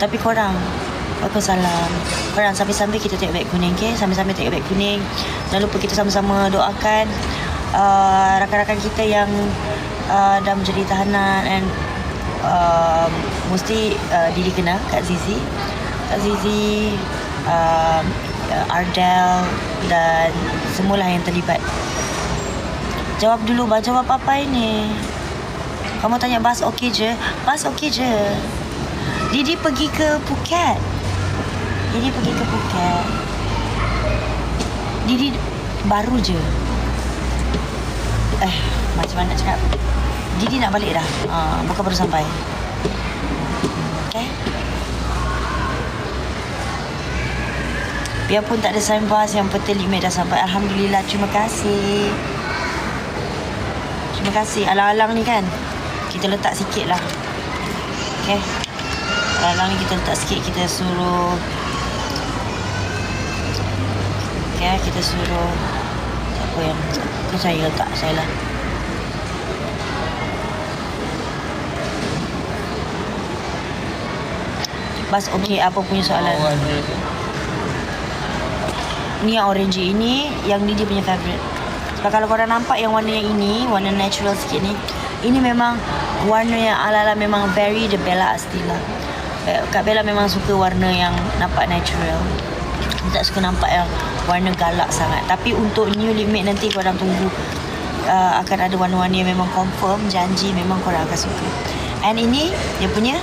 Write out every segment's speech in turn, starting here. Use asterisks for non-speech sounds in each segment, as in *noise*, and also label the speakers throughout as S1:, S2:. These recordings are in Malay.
S1: Tapi korang Waalaikumsalam Korang sambil-sambil kita tengok beg kuning okay? Sambil-sambil tengok beg kuning Jangan lupa kita sama-sama doakan uh, Rakan-rakan kita yang uh, Dah menjadi tahanan And uh, Mesti uh, Didi kenal Kak Zizi Kak Zizi uh, Ardell Dan Semualah yang terlibat. Jawab dulu Bah jawab apa ini? Kamu tanya bas okey je? Bas okey je Didi pergi ke Phuket. Didi pergi ke Phuket. Didi baru je. Eh Macam mana nak cakap? Didi nak balik dah. Uh, Bukan baru sampai. Okay Biarpun tak ada sign bus Yang penting limit dah sampai. Alhamdulillah Terima kasih. Terima kasih. Alang-alang ni kan? Kita letak sikit lah. Okay Alang-alang ni kita letak sikit Kita suruh Okay kita suruh Siapa yang Ke saya letak Saya lah Bas okey apa punya soalan?
S2: Oh.
S1: Ni yang orange ini yang ni dia punya favourite. Sebab kalau korang nampak yang warna yang ini, warna natural sikit ni, ini memang warna yang ala-ala memang very the Bella Astila. Kak Bella memang suka warna yang nampak natural. Dia tak suka nampak yang warna galak sangat. Tapi untuk new limit nanti korang tunggu uh, akan ada warna-warna yang memang confirm, janji memang korang akan suka. And ini dia punya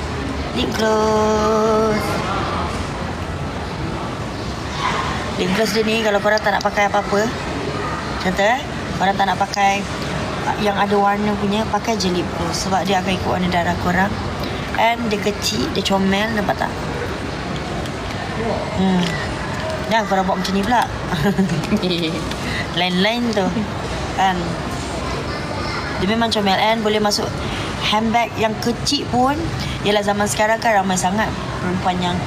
S1: lip gloss. Lip gloss dia ni kalau korang tak nak pakai apa-apa Contoh eh Korang tak nak pakai Yang ada warna punya Pakai je lip gloss Sebab dia akan ikut warna darah korang And dia kecil Dia comel Nampak tak Hmm. Jangan korang buat macam ni pula. *laughs* Lain-lain tu. Kan Dia memang comel. And boleh masuk Handbag yang kecil pun Yalah zaman sekarang kan ramai sangat Perempuan yang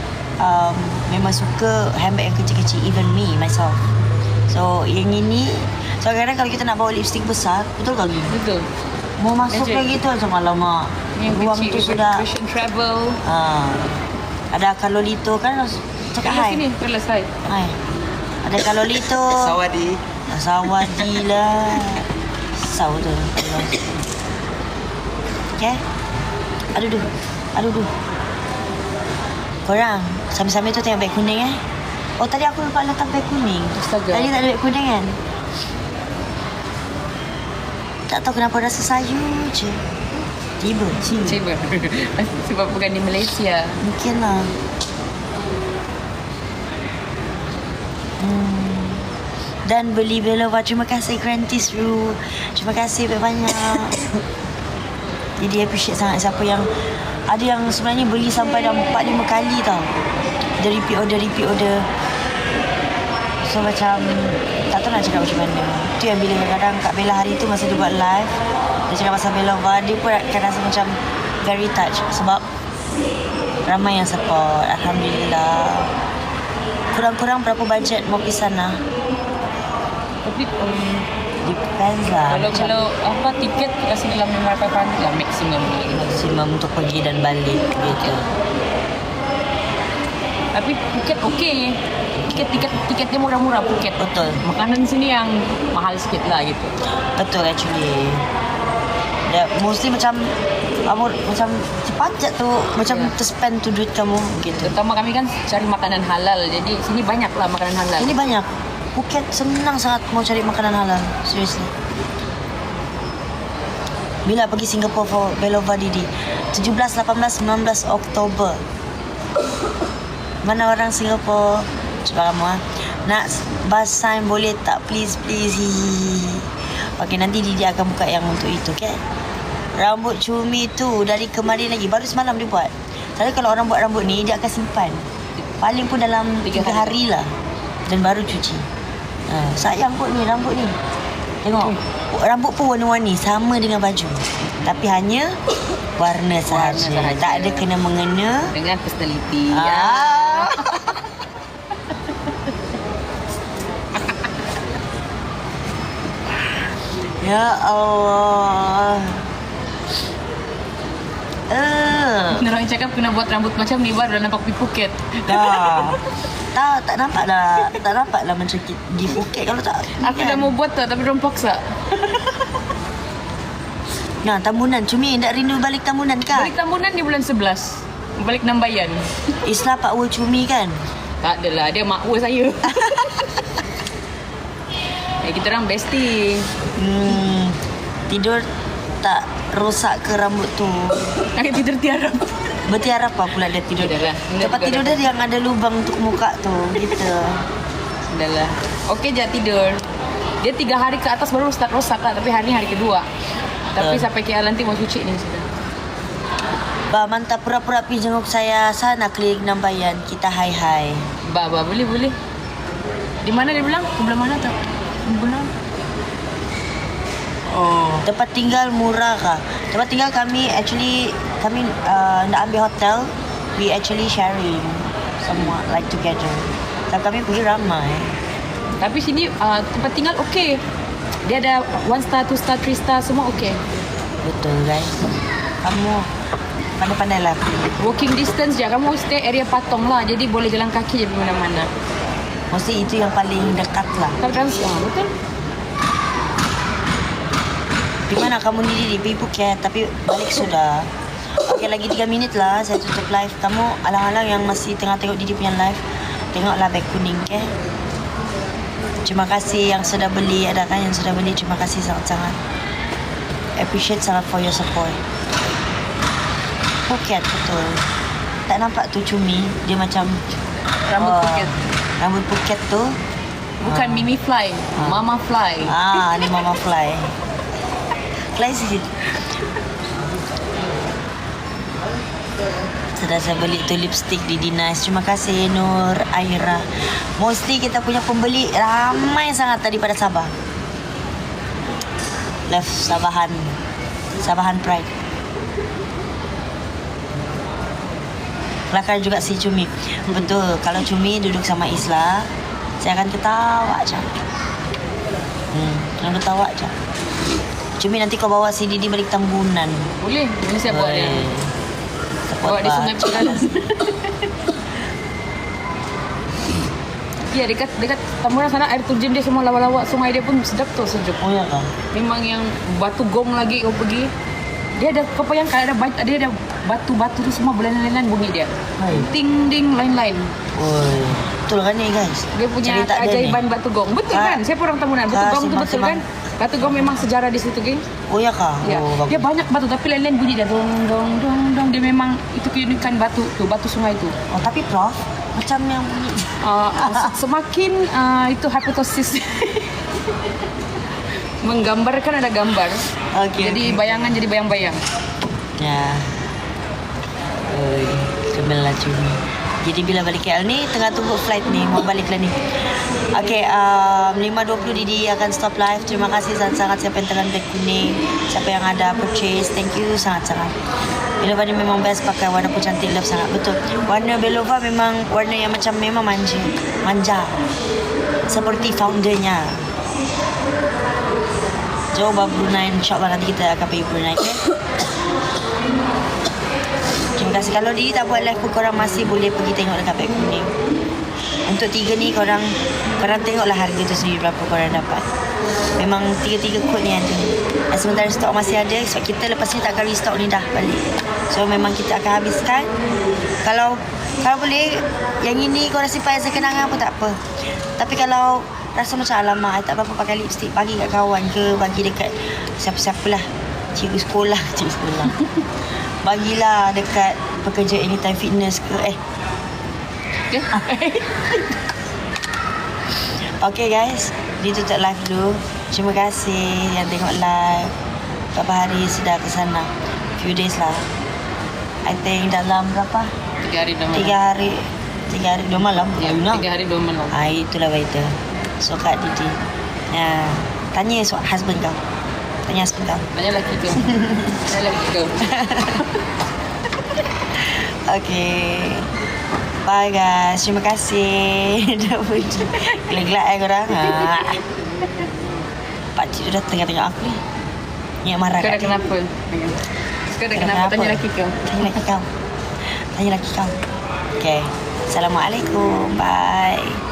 S1: um, Memang suka handbag yang kecil-kecil Even me, myself. So yang ini So kadang-kadang kalau kita nak bawa lipstick besar Betul kali
S2: Betul.
S1: Mau masuk lagi tu macam alamak
S2: Yang
S1: Ruang
S2: kecil
S1: tu sudah
S2: Ocean travel.
S1: ha. Ada Kalolito kan? Cakap hai
S2: sini, kalau saya.
S1: Hai Ada Kalolito *laughs*
S3: Sawadi.
S1: Sawadi. Lah Saw tu. Okay. Aduh duh Aduh duh Korang Sambil-sambil tu tengok beg kuning eh. Oh tadi aku lupa letak beg kuning.
S2: Astaga.
S1: Tadi tak ada beg kuning kan? Tak tahu kenapa rasa sayu je Tiba Cina
S2: Cuba. Sebab bukan di Malaysia.
S1: Mungkin lah. Hmm. Dan beli Belova. Terima kasih Grantis Ru Terima kasih banyak-banyak. *coughs* Jadi appreciate sangat Siapa yang Ada yang sebenarnya beli sampai dah 4-5 kali tau. Dia repeat order Repeat order So macam Tak tahu nak cakap macam mana. Tu yang bila kadang-kadang Kak Bella hari tu Masa dia buat live Dia cakap pasal Belova Dia pun akan rasa macam Very touched Sebab Ramai yang support Alhamdulillah Kurang-kurang berapa bajet Mau pergi sana
S2: Tapi um,
S1: Depends lah
S2: kalau
S1: Macam
S2: kalau apa tiket rasa dalam 500 lah maksimum.
S1: Maksimum untuk pergi dan balik Gitu
S2: Tapi Phuket okey. Tiket tiket tiket dia murah-murah Phuket.
S1: Betul
S2: Makanan sini yang mahal sikit lah gitu.
S1: Betul actually Dia mostly macam Kamu macam Cepat tu Macam
S2: Ya.
S1: terspend tu duit kamu Gitu
S2: Terutama kami kan cari makanan halal. Jadi sini banyak lah makanan halal.
S1: Ini banyak Phuket senang sangat mau cari makanan halal Seriously Bila pergi Singapore for Belova Didi 17, 18, 19 Oktober Mana orang Singapore Cuba kamu ah. Nak bus sign boleh tak please please Hihihi. Okay nanti Didi akan buka yang untuk itu okay Rambut cumi tu dari kemarin lagi Baru semalam dia buat. Tapi kalau orang buat rambut ni Dia akan simpan. Paling pun dalam
S2: Tiga
S1: 3 hari. lah. Dan baru cuci. Ha, Sayang kot ni rambut ni. Tengok Rambut pun warna-warni Sama dengan baju. Tapi hanya Warna sahaja.
S2: sahaja.
S1: Tak ada kena mengena.
S2: Dengan personality. Ya.
S1: Ah. Ya *laughs* Allah. Uh,
S2: Orang cakap kena buat rambut macam ni baru dah nampak pergi Phuket.
S1: Dah. tak, *laughs* tak nampak lah. Tak nampak lah macam di Phuket kalau tak.
S2: Aku dah mau buat tu tapi orang paksa. *laughs*
S1: Nah, Tambunan. Cumi, tak rindu balik Tambunan kan?
S2: Balik tambunan di bulan 11. Balik Nambayan.
S1: Islah Pak Wu Cumi kan?
S2: Tak adalah, dia makwa saya. *laughs* kita orang bestie.
S1: Hmm, tidur tak rosak ke rambut tu?
S2: Aku *laughs* tidur tiarap.
S1: Bertiarap apa pula dia tidur?
S2: Dah lah.
S1: Tempat
S2: Dah
S1: tidur dia yang ada lubang untuk muka tu. Gitu.
S2: Dah lah. Okey je tidur. Dia tiga hari ke atas baru start rosak lah. Tapi hari ni hari kedua. Tapi
S1: Ah.
S2: sampai KL nanti mau cuci ni sudah.
S1: Ba, mantap pura-pura pergi jenguk saya sana klinik Nambayan. Kita hai-hai.
S2: Ba, ba, boleh, boleh. Di mana dia bilang? Sebelah mana tak? Sebelah.
S1: Oh. Tempat tinggal murah kah? Tempat tinggal kami actually kami uh, nak ambil hotel. We actually sharing semua like together. Tapi kami pergi ramai.
S2: Tapi sini uh, tempat tinggal okey. Dia ada one star, two star, three star semua okey.
S1: Betul guys. Kamu pandai-pandai lah.
S2: Walking distance je. Kamu stay area Patong lah. Jadi boleh jalan kaki je pergi mana-mana.
S1: Mesti itu yang paling dekat lah.
S2: Ah, betul.
S1: Di mana kamu ni di pergi Phuket tapi balik sudah. Okey lagi 3 minit lah saya tutup live. Kamu alang-alang yang masih tengah tengok Didi punya live. Tengoklah beg kuning ke. Terima kasih yang sudah beli. Ada kan yang sudah beli. Terima kasih sangat-sangat. Appreciate sangat for your support. Phuket betul. Tak nampak tu cumi. Dia macam
S2: Rambut
S1: oh,
S2: Phuket.
S1: Rambut Phuket tu.
S2: Bukan Mimi Fly. Mama Fly.
S1: Ah, ni Mama Fly. Fly sikit. Sudah saya beli tu lipstick di Dinas. Terima kasih Nur Aira. Mostly kita punya pembeli ramai sangat daripada Sabah. Love Sabahan. Sabahan Pride. Kelakar juga si Cumi. Betul. Kalau Cumi duduk sama Isla, saya akan ketawa aja. Hmm, akan ketawa aja. Cumi nanti kau bawa si Didi balik Tambunan.
S2: Boleh. Ini saya buat dia. Bawa di sungai Cigalas. *laughs* Ya dekat dekat Tambunan sana air terjun dia semua lawa-lawa sungai dia pun sedap tu sejuk.
S1: Oh ya kah?
S2: Memang yang batu gong lagi kau pergi. Dia ada kau bayangkan ada bat- dia ada batu-batu tu semua berlainan-lainan bunyi dia.
S1: Hai.
S2: Ting ding lain-lain.
S1: Oi. Betul kan ni guys?
S2: Dia punya
S1: Cerita dia
S2: keajaiban
S1: ni.
S2: batu gong. Betul
S1: Ah.
S2: kan? Siapa orang Tambunan? Batu
S1: Ah,
S2: gong tu betul kan? Batu gong memang sejarah di situ, geng.
S1: Oh ya kah?
S2: Ya.
S1: Oh,
S2: dia banyak batu tapi lain-lain bunyi dia dong dong dong dong. Dia memang itu keunikan batu tu, batu sungai tu.
S1: Oh tapi prof, macam yang bunyi.
S2: Uh, semakin uh, itu hipotesis *laughs* menggambarkan ada gambar.
S1: Okey.
S2: Jadi bayangan jadi bayang-bayang.
S1: Ya. Oi, kemelah cumi. Jadi bila balik KL ni tengah tunggu flight ni mau balik lah ni. Okay, um, 5.20 Didi akan stop live. Terima kasih sangat-sangat siapa yang tekan beg kuning. Siapa yang ada purchase. Thank you sangat-sangat. Belova ni memang best pakai warna pun cantik love sangat. Betul. Warna Belova memang warna yang macam memang manja. Manja. Seperti foundernya. Coba Brunei. InsyaAllah nanti kita akan pergi Brunei. Okay? Terima kasih. Kalau Didi tak buat live pun korang masih boleh pergi tengok dekat beg kuning. Untuk tiga ni korang korang tengoklah harga tu sendiri berapa korang dapat. Memang tiga-tiga kod ni ada. Dan sementara stok masih ada sebab kita lepas ni tak akan restock ni dah balik. So memang kita akan habiskan. Kalau kalau boleh yang ini korang simpan as kenangan pun tak apa. Tapi kalau rasa macam alamak I tak apa-apa pakai lipstick bagi kat kawan ke bagi dekat siapa-siapalah cikgu sekolah *laughs* cikgu sekolah bagilah dekat pekerja anytime fitness ke eh
S2: Okay? *laughs*
S1: Okay guys, ditutup live dulu. Terima kasih yang tengok live. Berapa hari sudah ke sana? Few days lah. I think dalam berapa?
S2: tiga hari dua malam.
S1: Tiga hari. Tiga hari dua malam.
S2: Ya, tiga hari dua malam.
S1: Ah, itulah waiter. So Didi. Ya, tanya so, husband kau. Tanya husband kau.
S2: Tanya lelaki tu. Tanya *laughs* lelaki tu. *laughs*
S1: Okay. Bye guys. Terima kasih. *laughs* Dah pergi. Gelak-gelak eh korang. Ha. Pakcik tu dah tengah tengok aku ni. Yang marah
S2: Kau
S1: kat dia.
S2: kenapa? Kau dah kenapa? Tanya lelaki kau.
S1: Tanya lelaki kau. Tanya lelaki kau. Okay. Assalamualaikum. Bye.